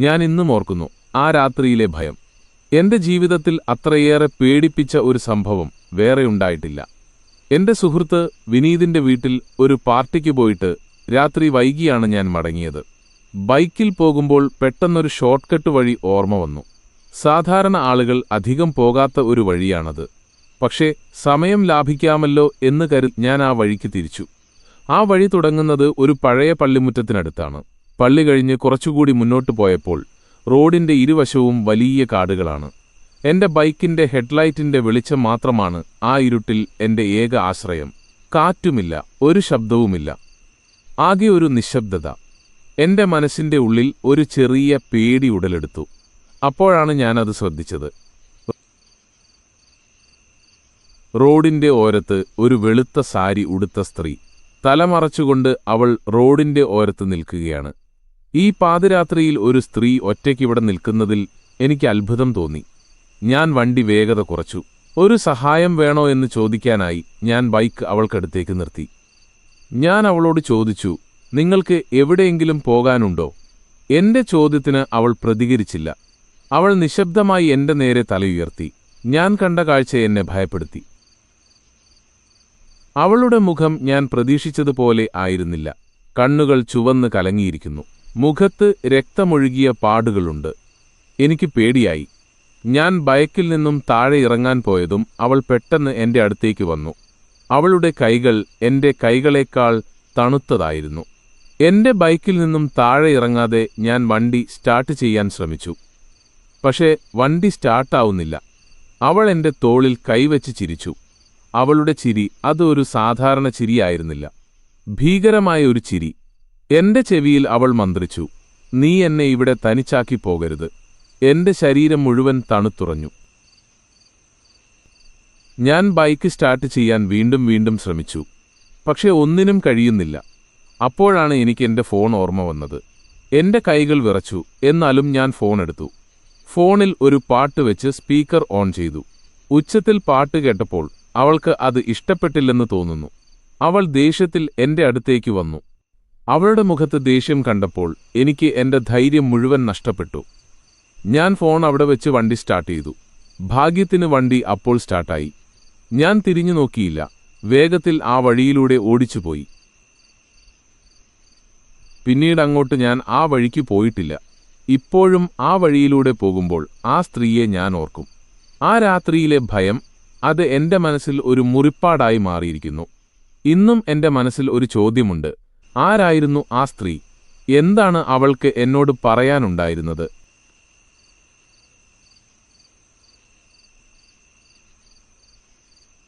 ഞാൻ ഇന്നും ഓർക്കുന്നു ആ രാത്രിയിലെ ഭയം. എന്റെ ജീവിതത്തിൽ അത്രയേറെ പേടിപ്പിച്ച ഒരു സംഭവം വേറെ ഉണ്ടായിട്ടില്ല. എന്റെ സുഹൃത്ത് വിനീതിന്റെ വീട്ടിൽ ഒരു പാർട്ടിക്ക് പോയിട്ട് രാത്രി വൈകിയാണ് ഞാൻ മടങ്ങിയത്. ബൈക്കിൽ പോകുമ്പോൾ പെട്ടെന്നൊരു ഷോർട്ട് കട്ട് വഴി ഓർമ്മ വന്നു. സാധാരണ ആളുകൾ അധികം പോകാത്ത ഒരു വഴിയാണത്. പക്ഷേ സമയം ലാഭിക്കാമല്ലോ എന്ന് കരുതി ഞാൻ ആ വഴിക്ക് തിരിച്ചു. ആ വഴി തുടങ്ങുന്നത് ഒരു പഴയ പള്ളിമുറ്റത്തിനടുത്താണ്. പള്ളി കഴിഞ്ഞ് കുറച്ചുകൂടി മുന്നോട്ട് പോയപ്പോൾ റോഡിന്റെ ഇരുവശവും വലിയ കാടുകളാണ്. എന്റെ ബൈക്കിന്റെ ഹെഡ്ലൈറ്റിന്റെ വെളിച്ചം മാത്രമാണ് ആ ഇരുട്ടിൽ എന്റെ ഏക ആശ്രയം. കാറ്റുമില്ല ഒരു ശബ്ദവുമില്ല. ആകെ ഒരു നിശബ്ദത. എന്റെ മനസ്സിന്റെ ഉള്ളിൽ ഒരു ചെറിയ പേടി ഉടലെടുത്തു. അപ്പോഴാണ് ഞാനത് ശ്രദ്ധിച്ചത്. റോഡിന്റെ ഓരത്ത് ഒരു വെളുത്ത സാരി ഉടുത്ത സ്ത്രീ. തലമറച്ചുകൊണ്ട് അവൾ റോഡിന്റെ ഓരത്ത് നിൽക്കുകയാണ്. ഈ പാതിരാത്രിയിൽ ഒരു സ്ത്രീ ഒറ്റയ്ക്കിവിടെ നിൽക്കുന്നതിൽ എനിക്ക് അത്ഭുതം തോന്നി. ഞാൻ വണ്ടി വേഗത കുറച്ചു. ഒരു സഹായം വേണോ എന്ന് ചോദിക്കാനായി ഞാൻ ബൈക്ക് അവൾക്കടുത്തേക്ക് നിർത്തി. ഞാൻ അവളോട് ചോദിച്ചു നിങ്ങൾക്ക് എവിടെയെങ്കിലും പോകാനുണ്ടോ? എന്റെ ചോദ്യത്തിന് അവൾ പ്രതികരിച്ചില്ല. അവൾ നിശബ്ദമായി എന്റെ നേരെ തലയുയർത്തി ഞാൻ കണ്ട കാഴ്ച എന്നെ ഭയപ്പെടുത്തി. അവളുടെ മുഖം ഞാൻ പ്രതീക്ഷിച്ചതുപോലെ ആയിരുന്നില്ല. കണ്ണുകൾ ചുവന്ന് കലങ്ങിയിരിക്കുന്നു. മുഖത്ത് രക്തമൊഴുകിയ പാടുകളുണ്ട്. എനിക്ക് പേടിയായി. ഞാൻ ബൈക്കിൽ നിന്നും താഴെ ഇറങ്ങാൻ പോയതും അവൾ പെട്ടെന്ന് എന്റെ അടുത്തേക്ക് വന്നു. അവളുടെ കൈകൾ എന്റെ കൈകളേക്കാൾ തണുത്തതായിരുന്നു. എന്റെ ബൈക്കിൽ നിന്നും താഴെ ഇറങ്ങാതെ ഞാൻ വണ്ടി സ്റ്റാർട്ട് ചെയ്യാൻ ശ്രമിച്ചു. പക്ഷേ വണ്ടി സ്റ്റാർട്ടാവുന്നില്ല അവൾ എന്റെ തോളിൽ കൈവച്ച് ചിരിച്ചു. അവളുടെ ചിരി അതൊരു സാധാരണ ചിരിയായിരുന്നില്ല. ഭീകരമായ ഒരു ചിരി. എന്റെ ചെവിയിൽ അവൾ മന്ത്രിച്ചു നീ എന്നെ ഇവിടെ തനിച്ചാക്കി പോകരുത്. എന്റെ ശരീരം മുഴുവൻ തണുത്തുറഞ്ഞു. ഞാൻ ബൈക്ക് സ്റ്റാർട്ട് ചെയ്യാൻ വീണ്ടും വീണ്ടും ശ്രമിച്ചു പക്ഷേ ഒന്നിനും കഴിയുന്നില്ല. അപ്പോഴാണ് എനിക്ക് എന്റെ ഫോൺ ഓർമ്മ വന്നത്. എന്റെ കൈകൾ വിറച്ചു എന്നാലും ഞാൻ ഫോൺ എടുത്തു. ഫോണിൽ ഒരു പാട്ട് വെച്ച് സ്പീക്കർ ഓൺ ചെയ്തു. ഉച്ചത്തിൽ പാട്ട് കേട്ടപ്പോൾ അവൾക്ക് അത് ഇഷ്ടപ്പെട്ടില്ലെന്ന് തോന്നുന്നു. അവൾ ദേഷ്യത്തിൽ എന്റെ അടുത്തേക്ക് വന്നു. അവളുടെ മുഖത്ത് ദേഷ്യം കണ്ടപ്പോൾ എനിക്ക് എന്റെ ധൈര്യം മുഴുവൻ നഷ്ടപ്പെട്ടു. ഞാൻ ഫോൺ അവിടെ വെച്ച് വണ്ടി സ്റ്റാർട്ട് ചെയ്തു. ഭാഗ്യത്തിന് വണ്ടി അപ്പോൾ സ്റ്റാർട്ടായി. ഞാൻ തിരിഞ്ഞു നോക്കിയില്ല. വേഗത്തിൽ ആ വഴിയിലൂടെ ഓടിച്ചുപോയി. പിന്നീട് അങ്ങോട്ട് ഞാൻ ആ വഴിക്ക് പോയിട്ടില്ല. ഇപ്പോഴും ആ വഴിയിലൂടെ പോകുമ്പോൾ ആ സ്ത്രീയെ ഞാൻ ഓർക്കും. ആ രാത്രിയിലെ ഭയം അത് എന്റെ മനസ്സിൽ ഒരു മുറിപ്പാടായി മാറിയിരിക്കുന്നു. ഇന്നും എന്റെ മനസ്സിൽ ഒരു ചോദ്യമുണ്ട്. ആരായിരുന്നു ആ സ്ത്രീ? എന്താണ് അവൾക്ക് എന്നോട് പറയാനുണ്ടായിരുന്നത്?